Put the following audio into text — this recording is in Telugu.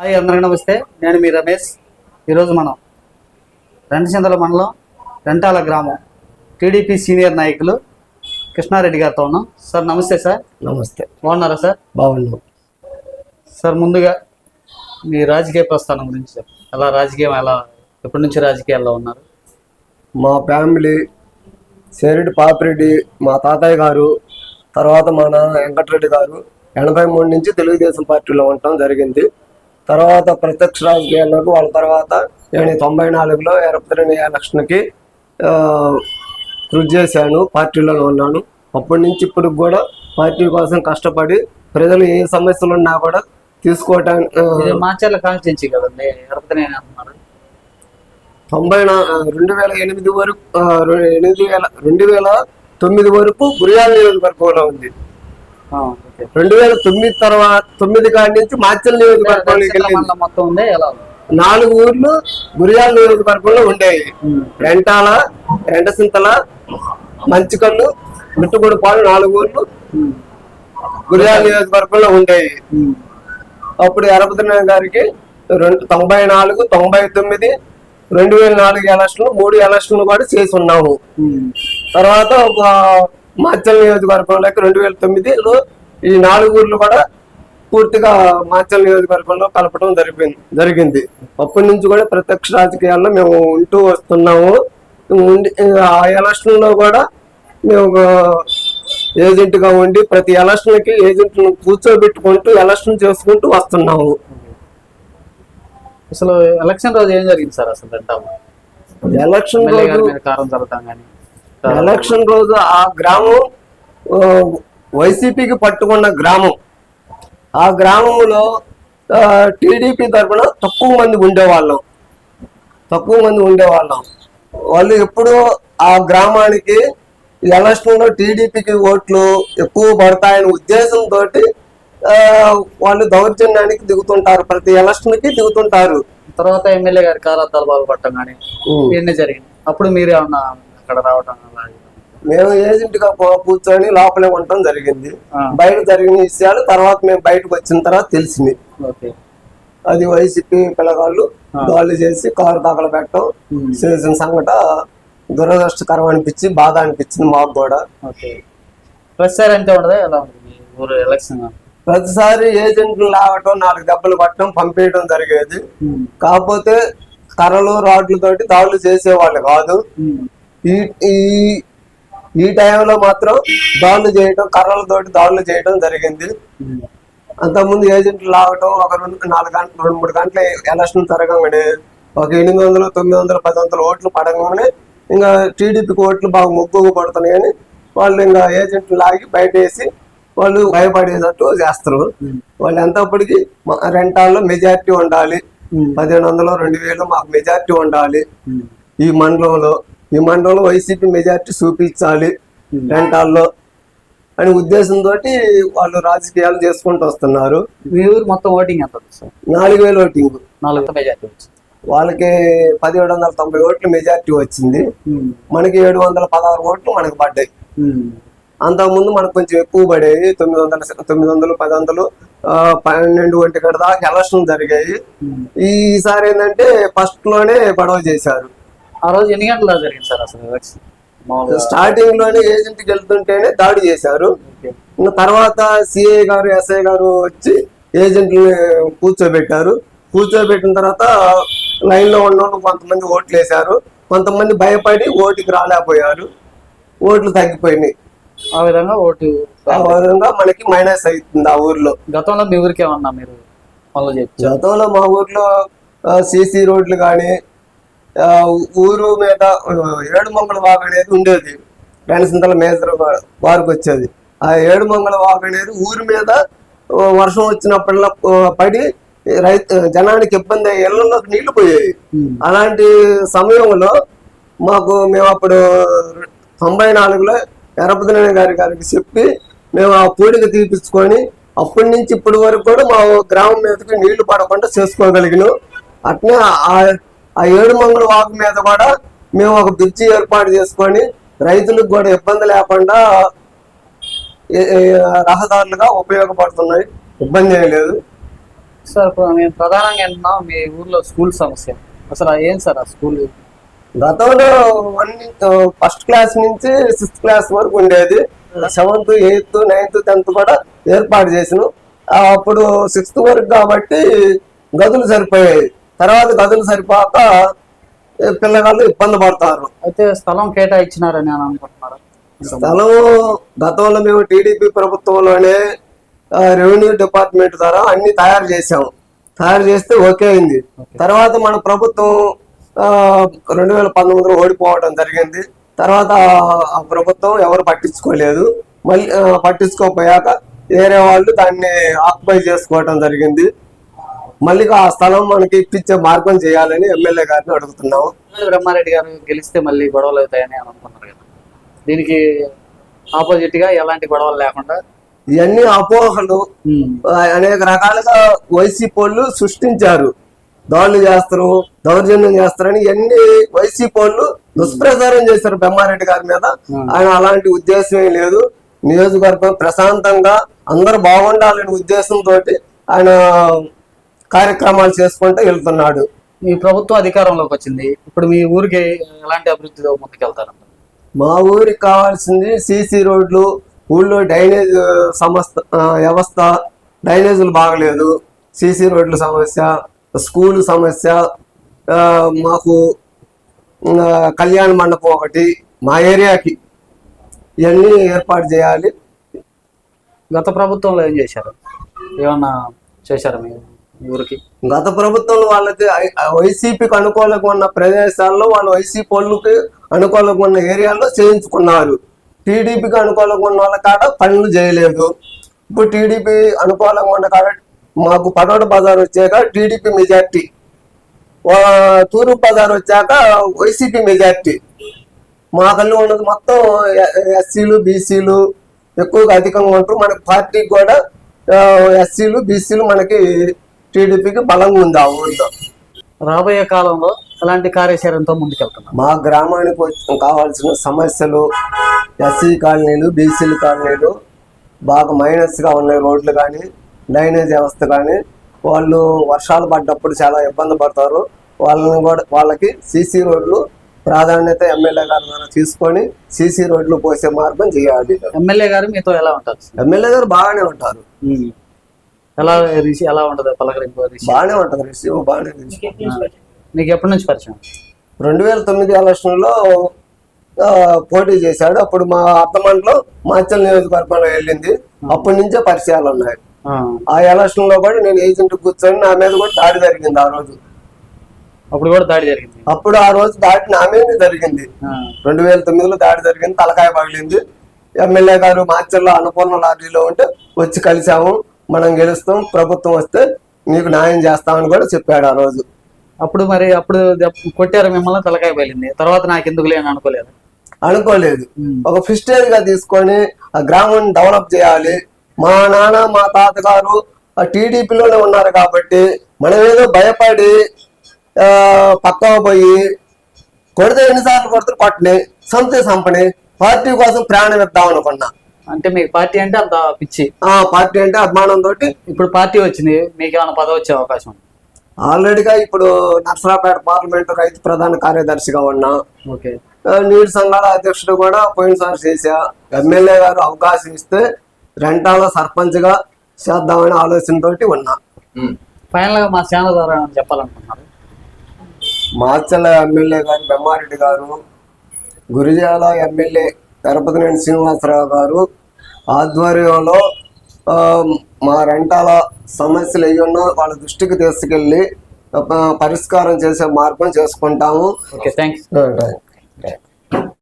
హాయ్ అందరికీ నమస్తే. నేను మీ రమేష్. ఈరోజు మనం రెంటచింతల మండలం రెంటాల గ్రామం టీడీపీ సీనియర్ నాయకులు కృష్ణారెడ్డి గారితో ఉన్నాం. సార్ నమస్తే సార్. నమస్తే. బాగున్నారా సార్? బాగున్నాం. సార్ ముందుగా మీ రాజకీయ ప్రస్థానం గురించి సార్ ఎలా రాజకీయం ఎలా ఎప్పటి నుంచి రాజకీయాల్లో ఉన్నారు? మా ఫ్యామిలీ సేరెడ్డి పాపిరెడ్డి మా తాతయ్య గారు తర్వాత మా నాన్న వెంకటరెడ్డి గారు ఎనభై మూడు నుంచి తెలుగుదేశం పార్టీలో ఉండటం జరిగింది. తర్వాత ప్రత్యక్ష రాజకీయాల్లోకి వాళ్ళ తర్వాత నేను తొంభై నాలుగులో ఎరపతిని ఎలక్షన్కి కృషి చేశాను పార్టీలోనే ఉన్నాను. అప్పటి నుంచి ఇప్పుడు కూడా పార్టీ కోసం కష్టపడి ప్రజలు ఏ సమస్యలు ఉన్నా కూడా తీసుకోవటానికి మాచర్ల కాన్స్టిట్యున్సీ కదండి ఎరపతినే తొంభై రెండు వేల ఎనిమిది వరకు ఎనిమిది వేల రెండు వేల తొమ్మిది వరకు గురియాల నియోజకవర్గంలో ఉంది. రెండు వేల తొమ్మిది తర్వాత తొమ్మిది కాడి నుంచి మాచల్ నియోజకవర్గంలోకి మొత్తం? నాలుగు ఊర్లు గురియాల నియోజకవర్గంలో ఉండేవి రెంటాల రెండసింతల మంచికల్లు మిట్టుగూడపాలు నాలుగు ఊర్లు గురియాల నియోజకవర్గంలో ఉండేవి అప్పుడు ఎరపతినారాయణ గారికి రెండు తొంభై నాలుగు తొంభై తొమ్మిది రెండు వేల నాలుగు ఎలక్షన్లు మూడు ఎలక్షన్లు కూడా చేసి ఉన్నాము. తర్వాత ఒక మాచల్ నియోజకవర్గంలోకి రెండు వేల తొమ్మిదిలో ఈ నాలుగు ఊర్లు కూడా పూర్తిగా మాచల్ నియోజకవర్గంలో కలపడం జరిగింది జరిగింది. అప్పటి నుంచి కూడా ప్రత్యక్ష రాజకీయాల్లో మేము ఉంటూ వస్తున్నాము. ఉండి ఆ ఎలక్షన్లో కూడా మేము ఒక ఏజెంట్గా ఉండి ప్రతి ఎలక్షన్కి ఏజెంట్లను కూర్చోబెట్టుకుంటూ ఎలక్షన్ చేసుకుంటూ వస్తున్నాము. అసలు ఎలక్షన్ రోజు ఏం జరిగింది సార్ అసలు ఎలక్షన్ రోజు కారం కానీ ఎలక్షన్ రోజు ఆ గ్రామం వైసీపీకి పట్టుకున్న గ్రామం. ఆ గ్రామంలో టీడీపీ తరఫున తక్కువ మంది ఉండేవాళ్ళం. తక్కువ మంది ఉండేవాళ్ళం. వాళ్ళు ఎప్పుడూ ఆ గ్రామానికి ఎలక్షన్లో టీడీపీకి ఓట్లు ఎక్కువ పడతాయనే ఉద్దేశంతో వాళ్ళు దౌర్జన్యానికి దిగుతుంటారు. ప్రతి ఎలక్షన్కి దిగుతుంటారు. తర్వాత ఎమ్మెల్యే గారి కారాద్దాలు బాగుపడటం కానీ ఇవన్నీ జరిగింది అప్పుడు మీరు ఏమన్నా అలా మేము ఏజెంట్గా కూర్చొని లోపలే ఉండటం జరిగింది. బయట జరిగిన విషయాలు తర్వాత మేము బయటకు వచ్చిన తర్వాత తెలిసింది అది వైసీపీ పిల్లగాళ్ళు. వాళ్ళు చేసి కారు దాఖలు పెట్టడం. చేసిన సంఘట దురదృష్టకరం అనిపించి బాధ అనిపించింది మాకు కూడా ప్రతిసారి ఉండదా ఊరు ఎలక్షన్ ప్రతిసారి ఏజెంట్లు లాగటం నాలుగు దెబ్బలు పట్టడం పంపేయడం జరిగేది. కాకపోతే కర్రలు రాడ్లతోటి దాడులు చేసేవాళ్ళు కాదు. ఈ ఈ ఈ టైంలో మాత్రం దాడులు చేయటం కర్రలతోటి దాడులు చేయడం జరిగింది. అంతకుముందు ఏజెంట్లు లాగటం ఒక రెండు నాలుగు గంటలు రెండు మూడు గంటల ఎలక్షన్ జరగగానే ఒక ఎనిమిది వందలు తొమ్మిది వందలు పది వందల ఓట్లు పడగానే ఇంకా టీడీపీకి ఓట్లు బాగా మొగ్గు పడుతున్నాయని వాళ్ళు ఇంకా ఏజెంట్లు లాగి బయట వేసి వాళ్ళు భయపడేటట్టు చేస్తారు. వాళ్ళు ఎంతప్పటికి రెంటాల్లో మెజారిటీ ఉండాలి. పదిహేను వందలు రెండు వేలు మాకు మెజారిటీ ఉండాలి. ఈ మండలంలో ఈ మండలంలో వైసీపీ మెజారిటీ చూపించాలి ఉమ్. రెంటాల్లో అనే ఉద్దేశంతో వాళ్ళు రాజకీయాలు చేసుకుంటూ వస్తున్నారు. మీ ఊరు మొత్తం ఓటింగ్ ఎంత సార్? నాలుగు వేల ఓటింగ్. నాలుగు మెజార్టీ వచ్చింది. వాళ్ళకి పదిహేడు వందల తొంభై ఓట్లు మెజారిటీ వచ్చింది. ఉమ్. మనకి ఏడు వందల పదహారు ఓట్లు మనకు పడ్డాయి. ఉమ్. అంతకుముందు మనకు కొంచెం ఎక్కువ పడేవి. తొమ్మిది వందల తొమ్మిది వందలు పది వందలు పన్నెండు ఒంటి గంట దాకా ఎలక్షన్ జరిగాయి. ఈసారి ఏంటంటే ఫస్ట్లోనే గొడవ చేశారు. ఆ రోజు ఎన్ని గంటల జరిగింది సార్ అసలు స్టార్టింగ్లోనే ఏజెంట్కి వెళ్తుంటేనే దాడి చేశారు. తర్వాత సిఐ గారు ఎస్ఐ గారు వచ్చి ఏజెంట్ని కూర్చోబెట్టారు. కూర్చోబెట్టిన తర్వాత లైన్లో ఉన్న కొంతమంది ఓట్లు వేశారు కొంతమంది భయపడి ఓటుకి రాలేకపోయారు. ఓట్లు తగ్గిపోయినాయి. ఆ విధంగా ఓటు ఆ విధంగా మనకి మైనస్ అవుతుంది ఆ ఊర్లో. గతంలో మీ ఊరికి ఏమన్నా మీరు గతంలో మా ఊర్లో సీసీ రోడ్లు కానీ ఊరు మీద ఆ, ఏడు మంగళ వాగు అనేది ఉండేది. గణసింతల మేజర్ వారికి వచ్చేది. ఆ ఏడు మంగళ వాగు అనేది ఊరి మీద వర్షం వచ్చినప్పుడల్లా పడి రైతు జనానికి ఇబ్బంది అయ్యి ఇళ్ళలోకి నీళ్ళు పోయాయి ఉమ్. అలాంటి సమయంలో మాకు మేము అప్పుడు తొంభై నాలుగులో ఎరపతినేని గారి గారికి చెప్పి మేము ఆ పూడిక తీపించుకొని అప్పటి నుంచి ఇప్పటి వరకు కూడా మా గ్రామం మీదకి నీళ్ళు పడకుండా చేసుకోగలిగినాం. అట్నే ఆ- ఆ ఏడు మంగళ వాగు మీద కూడా మేము ఒక బ్రిడ్జి ఏర్పాటు చేసుకొని రైతులకు కూడా ఇబ్బంది లేకుండా రహదారులుగా ఉపయోగపడుతున్నాయి. ఇబ్బంది ఏం లేదు. సార్ మేము ప్రధానంగా ఏంటన్నా మీ ఊర్లో స్కూల్ సమస్య. అసలు ఏం సార్ ఆ స్కూల్? గతంలో వన్ ఫస్ట్ క్లాస్ నుంచి సిక్స్త్ క్లాస్ వరకు ఉండేది. సెవెంత్ ఎయిత్ నైన్త్ టెన్త్ కూడా ఏర్పాటు చేసిన. అప్పుడు సిక్స్త్ వరకు కాబట్టి గదులు సరిపోయాయి. తర్వాత గదులు సరిపోక పిల్లగాళ్ళు ఇబ్బంది పడతారు. అయితే స్థలం కేటాయించినారని అని అనుకుంటున్నారు? స్థలం గతంలో మేము టీడీపీ ప్రభుత్వంలోనే రెవెన్యూ డిపార్ట్మెంట్ ద్వారా అన్ని తయారు చేసాం తయారు చేస్తే ఓకే అయింది. తర్వాత మన ప్రభుత్వం రెండు వేల పంతొమ్మిదిలో ఓడిపోవడం జరిగింది. తర్వాత ఆ- ప్రభుత్వం ఎవరు పట్టించుకోలేదు. మళ్ళీ పట్టించుకోపోయాక వేరే వాళ్ళు దాన్ని ఆక్యుపై చేసుకోవడం జరిగింది. మళ్ళీ ఆ స్థలం మనకి ఇప్పించే మార్గం చేయాలని ఎమ్మెల్యే గారిని అడుగుతున్నాము. బ్రహ్మారెడ్డి గారు గెలిస్తే మళ్ళీ గొడవలు అవుతాయని అని అనుకున్నారు కదా. దీనికి ఆపోజిట్గా ఎలాంటి గొడవలు లేకుండా ఇవన్నీ అపోహలు. అనేక రకాలుగా వైసీపీ వాళ్ళు సృష్టించారు. దాడులు చేస్తారు దౌర్జన్యం చేస్తారని వైసీపీ వాళ్ళు దుష్ప్రచారం చేశారు బెమ్మారెడ్డి గారి మీద. ఆయన అలాంటి ఉద్దేశం లేదు. నియోజకవర్గం ప్రశాంతంగా అందరూ బాగుండాలనే ఉద్దేశంతో ఆయన కార్యక్రమాలు చేసుకుంటూ వెళ్తున్నాడు. మీ ప్రభుత్వం అధికారంలోకి వచ్చింది. ఇప్పుడు మీ ఊరికి ఎలాంటి అభివృద్ధితో ముందుకెళ్తారు? మా ఊరికి కావాల్సింది సీసీ రోడ్లు ఊళ్ళో డ్రైనేజ్ సంస్థ వ్యవస్థ డ్రైనేజీలు బాగలేదు సీసీ రోడ్ల సమస్య స్కూల్ సమస్య మాకు కళ్యాణ మండపం ఒకటి మా ఏరియాకి ఇవన్నీ ఏర్పాటు చేయాలి. గత ప్రభుత్వంలో ఏం చేశారు? ఏమన్నా చేశారా మీ మీ ఊరికి. గత ప్రభుత్వం వాళ్ళకి వైసీపీకి అనుకూలంగా ఉన్న ప్రదేశాల్లో వాళ్ళు వైసీపీ వాళ్ళకి అనుకూలంగా ఉన్న ఏరియాల్లో చేయించుకున్నారు. టీడీపీకి అనుకూలంగా ఉన్న వాళ్ళ కాడ పనులు చేయలేదు. ఇప్పుడు టీడీపీ అనుకూలంగా ఉన్న కాడ మాకు పడవడ బజార్ వచ్చాక టీడీపీ మెజార్టీ. తూర్పు బజార్ వచ్చాక వైసీపీ మెజార్టీ. మా కళ్ళు ఉన్నది మొత్తం ఎస్సీలు బీసీలు ఎక్కువగా అధికంగా ఉంటారు మనకి పార్టీకి కూడా ఎస్సీలు బీసీలు మనకి టీడీపీకి బలంగా ఉంది ఆ ఊళ్ళో రాబోయే కాలంలో ఎలాంటి కార్యాచరణతో ముందుకెళ్తున్నారు మా గ్రామానికి కావాల్సిన సమస్యలు ఎస్సీ కాలనీలు బీసీలు కాలనీలు బాగా మైనస్గా ఉన్నాయి రోడ్లు కానీ డ్రైనేజ్ వ్యవస్థ కానీ. వాళ్ళు వర్షాలు పడ్డప్పుడు చాలా ఇబ్బంది పడతారు. వాళ్ళని కూడా వాళ్ళకి సీసీ రోడ్లు ప్రాధాన్యత ఎమ్మెల్యే గారి ద్వారా తీసుకొని సీసీ రోడ్లు పోసే మార్గం చేయాలి. ఎమ్మెల్యే గారు మీతో ఎలా ఉంటారు? ఎమ్మెల్యే గారు బాగానే ఉంటారు. ఎలా రిసి ఎలా ఉంటుంది పలకరింపు రిసి? బాగానే ఉంటుంది రిసీవ్ బాగానే రిసీవ్ మీకు ఎప్పటి నుంచి పరిచయం? రెండు వేల తొమ్మిది ఎలక్షన్లో పోటీ చేశాడు. అప్పుడు మా అత్తమంటలో మాచల్ నియోజకవర్గంలో వెళ్ళింది. అప్పటి నుంచే పరిచయాలు ఉన్నాయి. ఆ. ఎలక్షన్లో కూడా నేను ఏజెంట్ కూర్చొని నా మీద కూడా దాడి జరిగింది ఆ రోజు. అప్పుడు కూడా దాడి జరిగింది? అప్పుడు ఆ రోజు దాడి నా మీద జరిగింది. రెండు వేల తొమ్మిదిలో దాడి జరిగింది తలకాయ పగిలింది. ఎమ్మెల్యే గారు మాచర్లో అన్నపూర్ణ లాటరీలో ఉంటే వచ్చి కలిసాము మనం గెలుస్తాం ప్రభుత్వం వస్తే నీకు న్యాయం చేస్తామని కూడా చెప్పాడు ఆ రోజు. అప్పుడు మరి అప్పుడు కొట్టారు మిమ్మల్ని తలకాయ పేలింది తర్వాత నాకు ఎందుకు లేని అనుకోలేదు. అనుకోలేదు. ఒక ఫిస్టేజ్గా తీసుకొని ఆ గ్రామం డెవలప్ చేయాలి. మా నాన్న మా తాతగారు ఆ టీడీపీలోనే ఉన్నారు కాబట్టి మనం ఏదో భయపడి ఆ, పక్కన పోయి కొడితే ఎన్నిసార్లు కొడితే కొట్టని సంతే సంపని పార్టీ కోసం ప్రాణం ఇద్దాం అనుకున్నా. అంటే మీకు పార్టీ అంటే అంత పిచ్చి. ఆ పార్టీ అంటే అభిమానంతో ఇప్పుడు పార్టీ వచ్చింది మీకు ఏమైనా పదవి వచ్చే అవకాశం ఉంది? ఆల్రెడీగా ఇప్పుడు నర్సరాపేట పార్లమెంటు రైతు ప్రధాన కార్యదర్శిగా ఉన్నా ఓకే. నీటి సంఘాల అధ్యక్షుడు కూడా పోయినసారి చేశా. ఎమ్మెల్యే గారు అవకాశం ఇస్తే రెంటాల సర్పంచ్గా చేద్దామనే ఆలోచనతోటి ఉన్నా. ఫైనల్గా మా ఛానల్ ద్వారా ఏమైనా చెప్పాలనుకుంటున్నారు? మార్చల ఎమ్మెల్యే గారు బెమ్మారెడ్డి గారు గురిజాల ఎమ్మెల్యే గణపతినేని శ్రీనివాసరావు గారు ఆధ్వర్యంలో మా రెంటాల సమస్యలు ఏమన్నా వాళ్ళ దృష్టికి తీసుకెళ్ళి పరిష్కారం చేసే మార్గం చేసుకుంటాము. Okay thanks